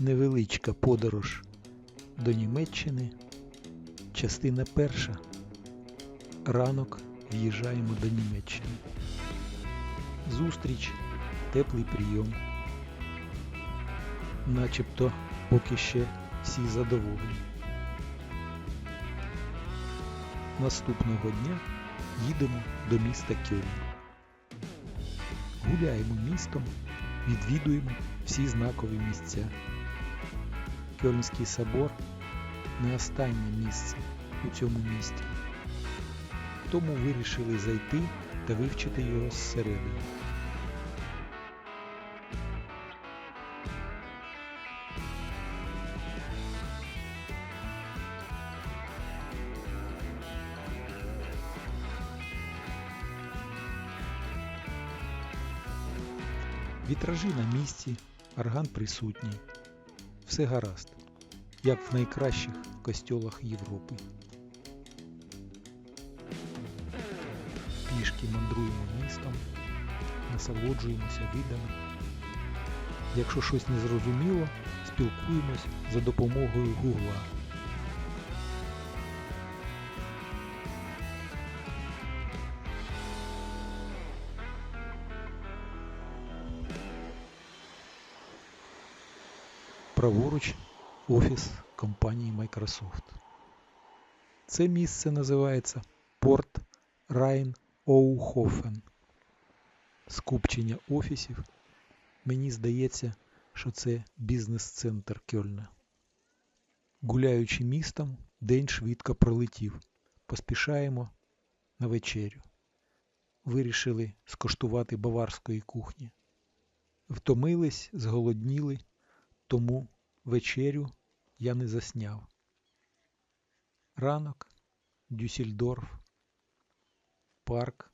Невеличка подорож до Німеччини. Частина перша. Ранок в'їжджаємо до Німеччини. Зустріч, теплий прийом. Начебто поки ще всі задоволені. Наступного дня їдемо до міста Кьольн. Гуляємо містом, відвідуємо всі знакові місця. Кьольнський собор не останнє місце у цьому місті. Тому вирішили зайти та вивчити його зсередини. Вітражі на місці, орган присутній. Все гаразд, як в найкращих костьолах Європи. Пішки мандруємо містом, насолоджуємося видами. Якщо щось не зрозуміло, спілкуємось за допомогою Гугла. Праворуч офіс компанії Microsoft. Це місце називається Порт Райн Оухофен. Скупчення офісів. Мені здається, що це бізнес-центр Кьольна. Гуляючи містом, день швидко пролетів. Поспішаємо на вечерю. Вирішили скоштувати баварської кухні. Втомились, зголодніли, тому вечерю я не засняв. Ранок, Дюссельдорф, парк,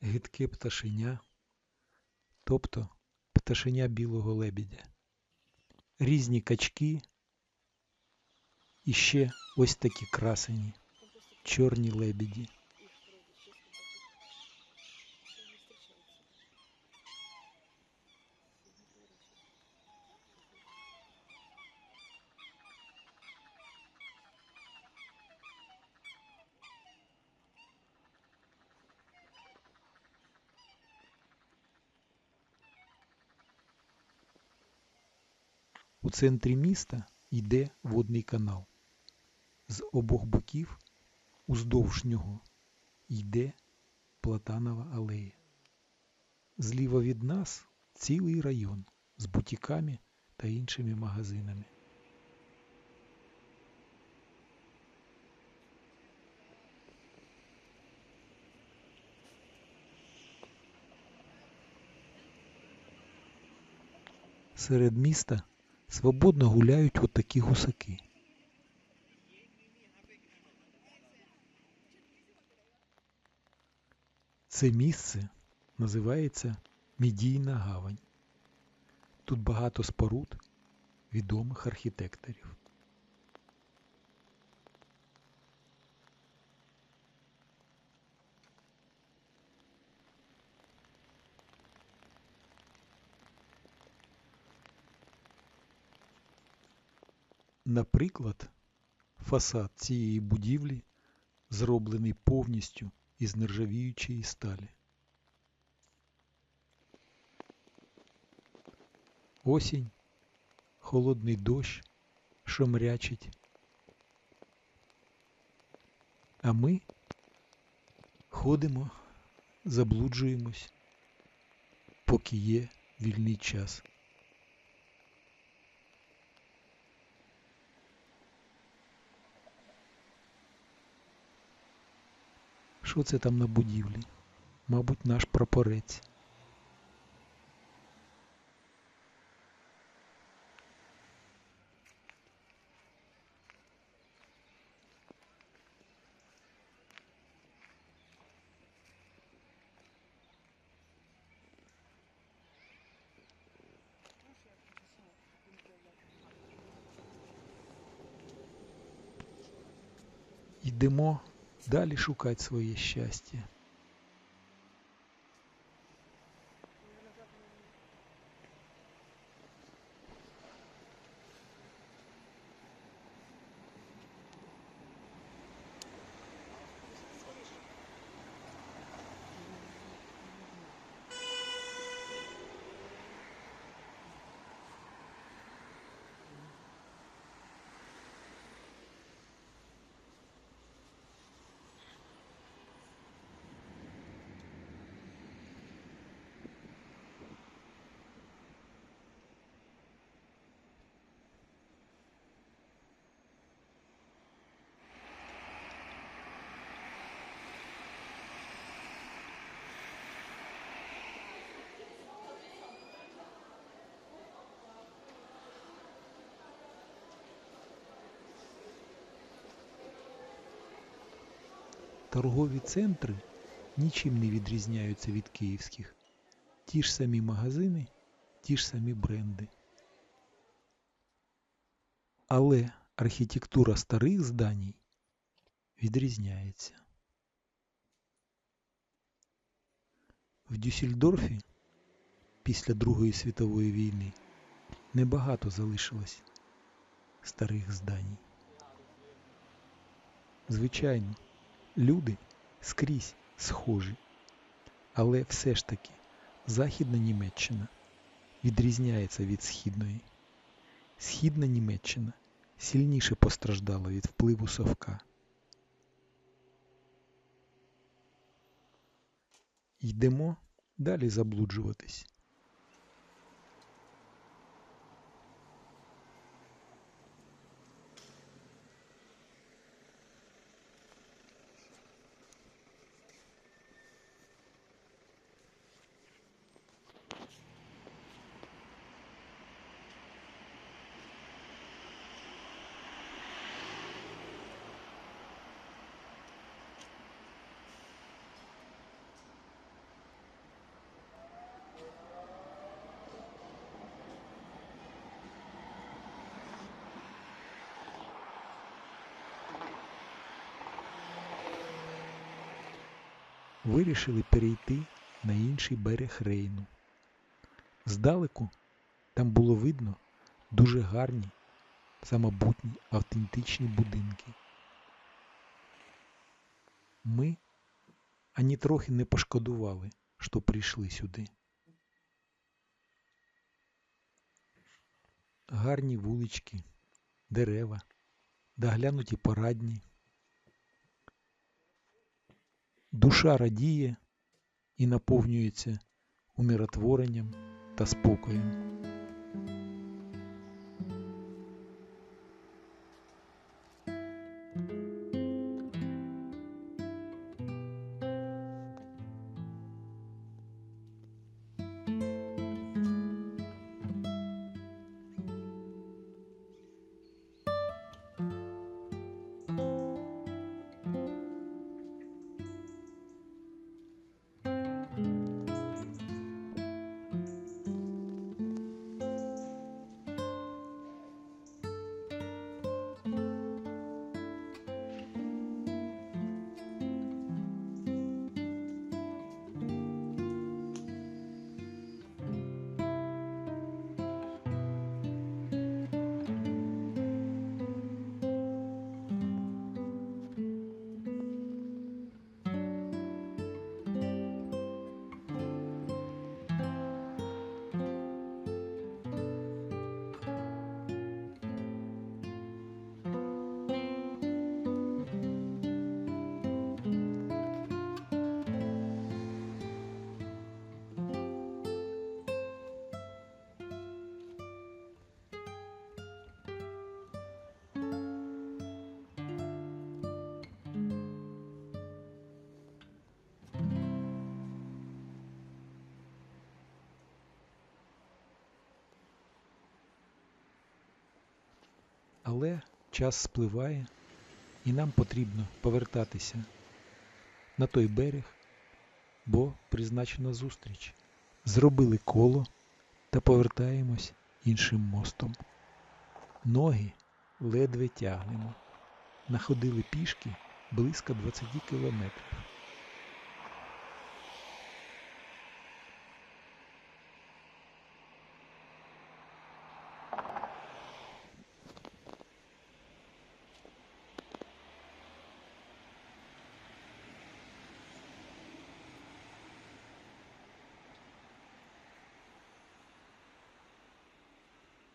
гидке пташеня, тобто пташеня білого лебідя, різні качки і ще ось такі красені, чорні лебіді. У центрі міста йде водний канал. З обох боків уздовж нього йде Платанова алея. Зліва від нас цілий район з бутіками та іншими магазинами. Серед міста свободно гуляють отакі гусаки. Це місце називається Мідійна гавань. Тут багато споруд відомих архітекторів. Наприклад, фасад цієї будівлі зроблений повністю із нержавіючої сталі. Осінь, холодний дощ, що мрячить. А ми ходимо, заблуджуємось, поки є вільний час. Що це там на будівлі? Мабуть, наш прапорець. Йдемо далі шукати своє щастя. Торгові центри нічим не відрізняються від київських. Ті ж самі магазини, ті ж самі бренди. Але архітектура старих зданій відрізняється. В Дюссельдорфі після Другої світової війни небагато залишилось старих зданій. Звичайно, люди скрізь схожі, але все ж таки Західна Німеччина відрізняється від Східної. Східна Німеччина сильніше постраждала від впливу совка. Йдемо далі заблуджуватись. Вирішили перейти на інший берег Рейну. Здалеку там було видно дуже гарні, самобутні, автентичні будинки. Ми ані трохи не пошкодували, що прийшли сюди. Гарні вулички, дерева, доглянуті парадні. Душа радіє і наповнюється умиротворенням та спокоєм. Але час спливає, і нам потрібно повертатися на той берег, бо призначена зустріч. Зробили коло та повертаємось іншим мостом. Ноги ледве тягнемо. Находили пішки близько 20 кілометрів.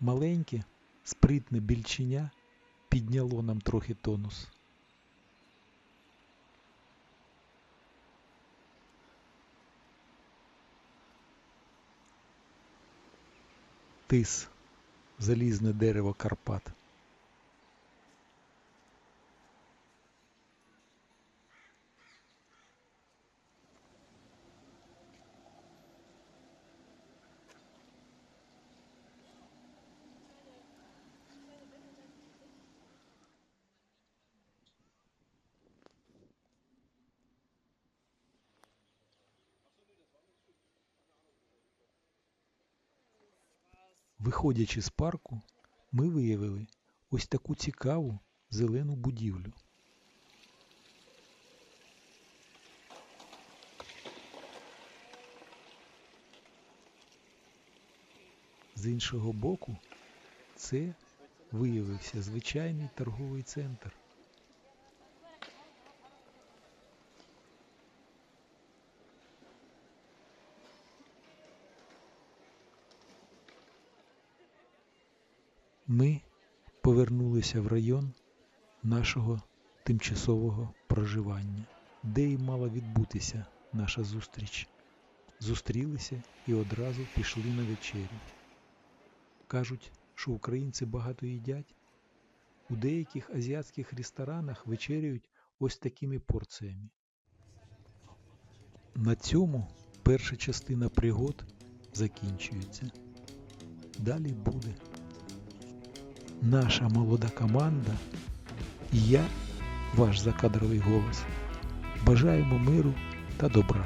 Маленьке, спритне більченя підняло нам трохи тонус. Тис, залізне дерево Карпат. Виходячи з парку, ми виявили ось таку цікаву зелену будівлю. З іншого боку, це виявився звичайний торговий центр. Ми повернулися в район нашого тимчасового проживання, де і мала відбутися наша зустріч. Зустрілися і одразу пішли на вечерю. Кажуть, що українці багато їдять. У деяких азіатських ресторанах вечеряють ось такими порціями. На цьому перша частина пригод закінчується. Далі буде. Наша молода команда і я, ваш закадровий голос, бажаємо миру та добра.